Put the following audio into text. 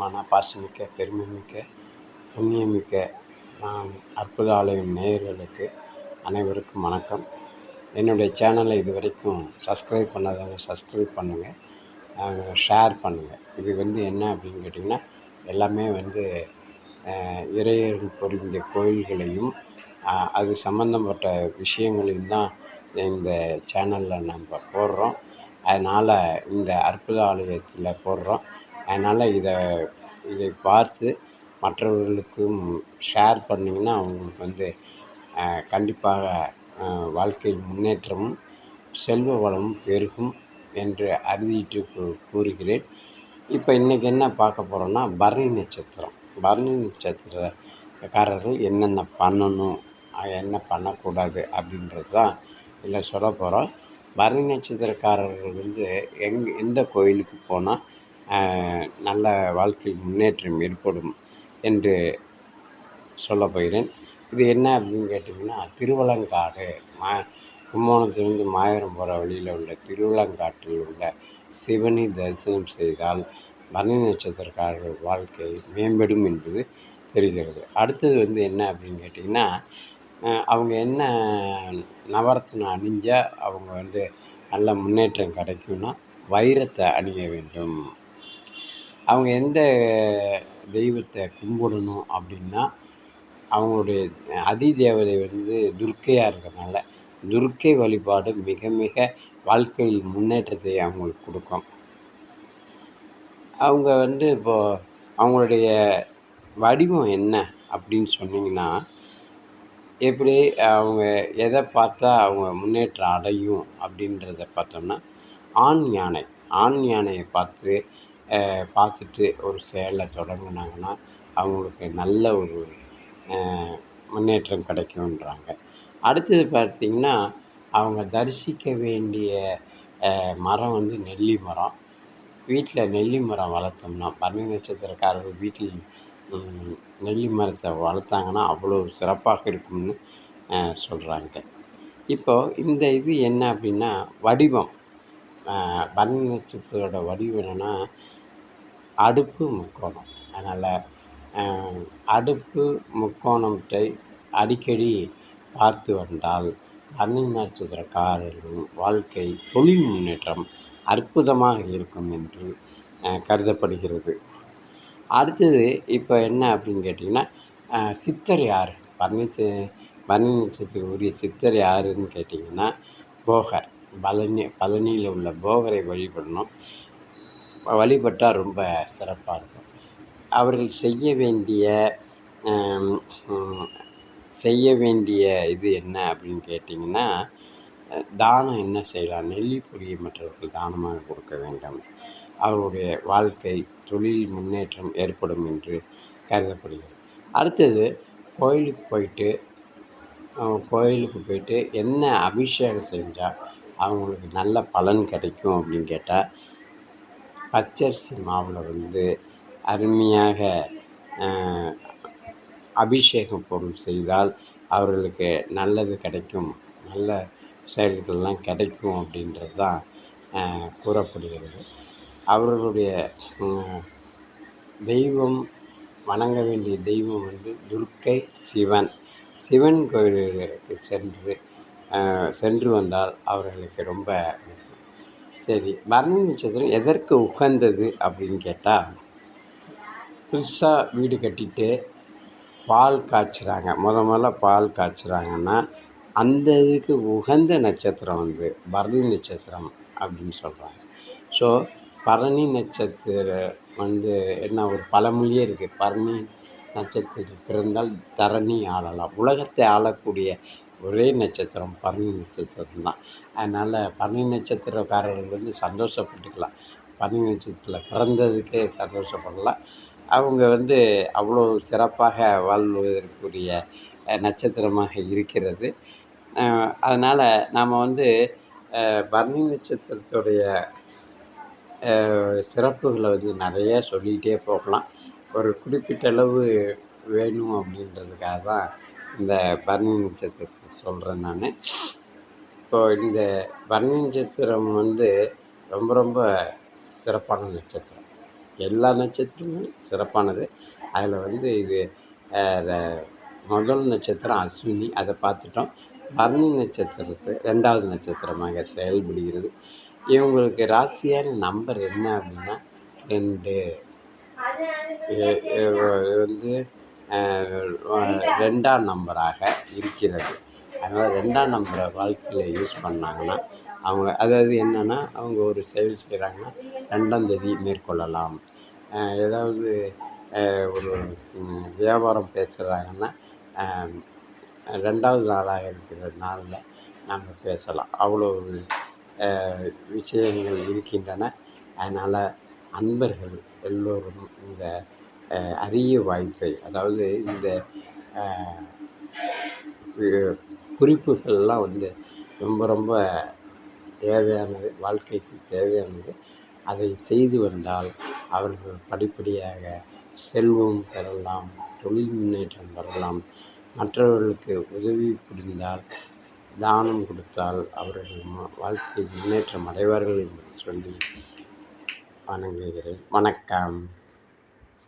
மன பாசமிக்க பெருமைமிக்க புண்ணியமிக்க அற்புத ஆலயம் நேயர்களுக்கு அனைவருக்கும் வணக்கம். என்னுடைய சேனலை இது வரைக்கும் சப்ஸ்கிரைப் பண்ணாதவங்க சப்ஸ்கிரைப் பண்ணுங்கள் ஷேர் பண்ணுங்கள் இது வந்து என்ன அப்படின்னு கேட்டிங்கன்னா எல்லாமே வந்து இறையர்கள் பொருந்திய கோயில்களையும் அது சம்மந்தப்பட்ட விஷயங்களையும் தான் இந்த சேனலில் நம்ம போடுறோம். அதனால் இந்த அற்புத ஆலயத்தில் போடுறோம். அதனால் இதை இதை பார்த்து மற்றவர்களுக்கும் ஷேர் பண்ணிங்கன்னா அவங்களுக்கு வந்து கண்டிப்பாக வாழ்க்கை முன்னேற்றமும் செல்வ வளமும் பெருகும் என்று அறிவிட்டு கூறுகிறேன். இப்போ இன்றைக்கி என்ன பார்க்க போகிறோன்னா பரணி நட்சத்திரம். பரணி நட்சத்திரக்காரர்கள் என்னென்ன பண்ணணும் என்ன பண்ணக்கூடாது அப்படின்றது தான் இதில் சொல்ல போகிறோம் பரணி நட்சத்திரக்காரர்கள் வந்து எங் எந்த கோயிலுக்கு போனால் நல்ல வாழ்க்கை முன்னேற்றம் ஏற்படும் என்று சொல்ல போகிறேன். இது என்ன அப்படின்னு கேட்டிங்கன்னா திருவலங்காடு மா கும்போணத்திலிருந்து மாயவரம் போகிற வழியில் உள்ள திருவலங்காட்டில் உள்ள சிவனை தரிசனம் செய்தால் பரணி நட்சத்திரக்காரர்கள் வாழ்க்கை மேம்படும் என்பது தெரிகிறது. அடுத்தது வந்து என்ன அப்படின்னு கேட்டிங்கன்னா அவங்க என்ன நவரத்தினம் அணிஞ்சால் அவங்க வந்து நல்ல முன்னேற்றம் கிடைக்கும்னா வைரத்தை அணிய வேண்டும். அவங்க எந்த தெய்வத்தை கும்பிடணும் அப்படின்னா அவங்களுடைய அதி தேவதை வந்து துர்க்கையாக இருக்கிறனால துர்க்கை வழிபாடு மிக மிக வாழ்க்கையில் முன்னேற்றத்தை அவங்களுக்கு கொடுக்கும். அவங்க வந்து இப்போது அவங்களுடைய வடிவம் என்ன அப்படின்னு சொன்னிங்கன்னா எப்படி அவங்க எதை பார்த்தா அவங்க முன்னேற்றம் அடையும் அப்படின்றத பார்த்தோம்னா ஆண் யானை ஆண் யானையை பார்த்து பார்த்துட்டு ஒரு செயலை தொடங்கினாங்கன்னா அவங்களுக்கு நல்ல ஒரு முன்னேற்றம் கிடைக்குன்றாங்க அடுத்தது பார்த்திங்கன்னா அவங்க தரிசிக்க வேண்டிய மரம் வந்து நெல்லி மரம். வீட்டில் நெல்லி மரம் வளர்த்தோம்னா பரணி நட்சத்திரக்காரர்கள் வீட்டில் நெல்லி மரத்தை வளர்த்தாங்கன்னா அவ்வளோ சிறப்பாக இருக்கும்னு சொல்கிறாங்க இப்போது இந்த இது என்ன அப்படின்னா வடிவம். பரணி நட்சத்திரோட வடிவம் என்னென்னா அடுப்பு முக்கோணம். அதனால் அடுப்பு முக்கோணத்தை அடிக்கடி பார்த்து வந்தால் பரணி நட்சத்திரக்காரர்களின் வாழ்க்கை தொழில் முன்னேற்றம் அற்புதமாக இருக்கும் என்று கருதப்படுகிறது. அடுத்தது இப்போ என்ன அப்படின்னு கேட்டிங்கன்னா சித்தர் யார்? பரணி பரணி நட்சத்திரத்துக்கு உரிய சித்தர் யாருன்னு கேட்டிங்கன்னா போகர். பழனி பழனியில் உள்ள போகரை வழிபடணும். வழிபட்டால் ரொம்ப சிறப்பாக இருக்கும். அவர்கள் செய்ய வேண்டிய செய்ய வேண்டிய இது என்ன அப்படின்னு கேட்டிங்கன்னா தானம் என்ன செய்யலாம்? நெல்லிப்பொடியை மற்றவர்கள் தானமாக கொடுக்க வேண்டும். அவருடைய வாழ்க்கை தொழில் முன்னேற்றம் ஏற்படும் என்று கருதப்படுகிறது. அடுத்தது கோயிலுக்கு போயிட்டு கோயிலுக்கு போயிட்டு என்ன அபிஷேகம் செஞ்சால் அவங்களுக்கு நல்ல பலன் கிடைக்கும் அப்படின்னு கேட்டால் பச்சரிசி மாவில் வந்து அருமையாக அபிஷேகம் பொருள் செய்தால் அவர்களுக்கு நல்லது கிடைக்கும் நல்ல செயல்கள்லாம் கிடைக்கும் அப்படின்றது தான் கூறப்படுகிறது. அவர்களுடைய தெய்வம் வணங்க வேண்டிய தெய்வம் வந்து துர்க்கை சிவன். சிவன் கோயிலுக்கு சென்று சென்று வந்தால் அவர்களுக்கு ரொம்ப சரி பரணி நட்சத்திரம் எதற்கு உகந்தது அப்படின்னு கேட்டால் புதுசாக வீடு கட்டிட்டு பால் காய்ச்சுறாங்க. முத முதல்ல பால் காய்ச்சுறாங்கன்னா அந்த இதுக்கு உகந்த நட்சத்திரம் வந்து பரணி நட்சத்திரம் அப்படின்னு சொல்கிறாங்க ஸோ பரணி நட்சத்திரம் வந்து என்ன ஒரு பழமொழியே இருக்குது பரணி நட்சத்திரம் பிறந்தால் தரணி ஆளலாம். உலகத்தை ஆளக்கூடிய ஒரே நட்சத்திரம் பரணி நட்சத்திரம் தான். அதனால் பரணி நட்சத்திரக்காரர்கள் வந்து சந்தோஷப்பட்டுக்கலாம். பரணி நட்சத்திரத்தில் பிறந்ததுக்கே சந்தோஷப்படலாம். அவங்க வந்து அவ்வளோ சிறப்பாக வாழ்வதற்குரிய நட்சத்திரமாக இருக்கிறது. அதனால் நாம் வந்து பரணி நட்சத்திரத்துடைய சிறப்புகளை வந்து நிறைய சொல்லிக்கிட்டே போகலாம். ஒரு குறிப்பிட்ட அளவு வேணும் அப்படின்றதுக்காக தான் இந்த பரணி நட்சத்திரத்தை சொல்கிறேன் நான். இப்போ இந்த பரணி நட்சத்திரம் வந்து ரொம்ப ரொம்ப சிறப்பான நட்சத்திரம். எல்லா நட்சத்திரமும் சிறப்பானது. அதில் வந்து இது முதல் நட்சத்திரம் அஸ்வினி அதை பார்த்துட்டோம். பரணி நட்சத்திரத்து ரெண்டாவது நட்சத்திரமாக செயல்படுகிறது. இவங்களுக்கு ராசியான நம்பர் என்ன அப்படின்னா ரெண்டு. வந்து ரெண்டாம் நம்பராக இருக்கிறது. அதனால் ரெண்டாம் நம்பரை வாழ்க்கையில் யூஸ் பண்ணாங்கன்னா அவங்க அதாவது என்னென்னா அவங்க ஒரு செயல் செய்கிறாங்கன்னா ரெண்டாம் தேதி மேற்கொள்ளலாம். ஏதாவது ஒரு வியாபாரம் பேசுகிறாங்கன்னா ரெண்டாவது நாளாக இருக்கிற நாளில் நம்ம பேசலாம். அவ்வளோ விஷயங்கள் இருக்கின்றன. அதனால் அன்பர்கள் எல்லோரும் இந்த அரிய வாய்ப்பை அதாவது இந்த குறிப்புகள்லாம் வந்து ரொம்ப ரொம்ப தேவையானது வாழ்க்கைக்கு தேவையானது. அதை செய்து வந்தால் அவர்கள் படிப்படியாக செல்வம் பெறலாம் தொழில் முன்னேற்றம் பெறலாம். மற்றவர்களுக்கு உதவி புரிந்தால் தானம் கொடுத்தால் அவர்கள் ம- வாழ்க்கை முன்னேற்றம் அடைவார்கள் என்று சொல்லி வணங்குகிறேன். வணக்கம்.